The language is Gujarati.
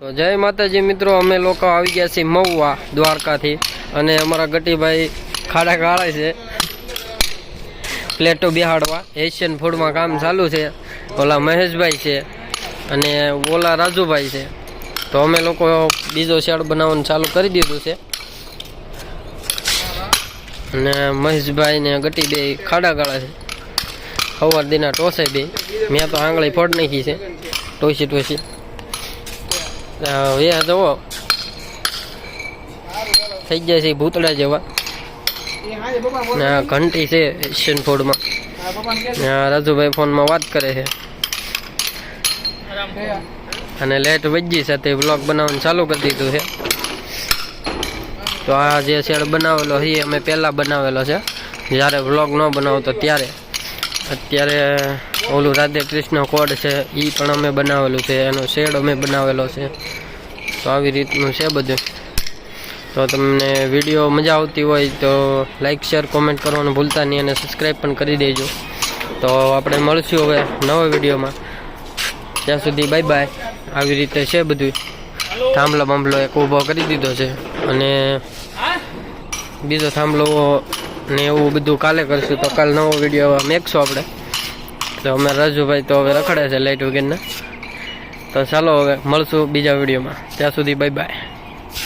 તો જય માતાજી મિત્રો, અમે લોકો આવી ગયા છીએ મહુવા દ્વારકાથી અને અમારા ગટીભાઈ ખાડા ગાળે છે. પ્લેટો બિહાડવા એશિયન ફૂડમાં કામ ચાલુ છે. ઓલા મહેશભાઈ છે અને ઓલા રાજુભાઈ છે. તો અમે લોકો બીજો શેડ બનાવવાનું ચાલુ કરી દીધું છે. અને મહેશભાઈ ને ગટી બે ખાડા ગાળે છે. સવાર દીના ટોસે બે. મેં તો આંગળી ફોડ નાખી છે. ટોસી ટોસી. એ જુઓ. થઈ જાય છે ભૂતળા જેવા. ઘંટી છે એશિયન ફૂડમાં. માં રાજુભાઈ રાજુભાઈ ફોનમાં વાત કરે છે. અને લેટ વજી સાથે બ્લોગ બનાવવાનું ચાલુ કરી દીધું છે. તો આ જે શેડ બનાવેલો છે અમે પહેલાં બનાવેલો છે. જ્યારે વ્લોગ ન બનાવતો ત્યારે. અત્યારે ઓલું રાધે કૃષ્ણ કોડ છે એ પણ અમે બનાવેલું છે, એનો શેડ અમે બનાવેલો છે. તો આવી રીતનું છે બધું. તો તમને વીડિયો મજા આવતી હોય તો લાઇક શેર, કોમેન્ટ કરવાનું ભૂલતા નહીં અને સબસ્ક્રાઈબ પણ કરી દેજો. તો આપણે મળશું હવે નવા વિડીયોમાં. ત્યાં સુધી બાય બાય. આવી રીતે છે બધું. થાંભલો બાંભલો એક ઊભો કરી દીધો છે. અને બીજો થાંભલો ને એવું બધું કાલે કરશું તો કાલ નવો વીડિયો મેકશું આપણે. તો અમે રાજુભાઈ તો હવે રખડે છે લાઈટ વગેરેના. તો ચાલો હવે મળશું બીજા વિડીયોમાં ત્યાં સુધી બાય બાય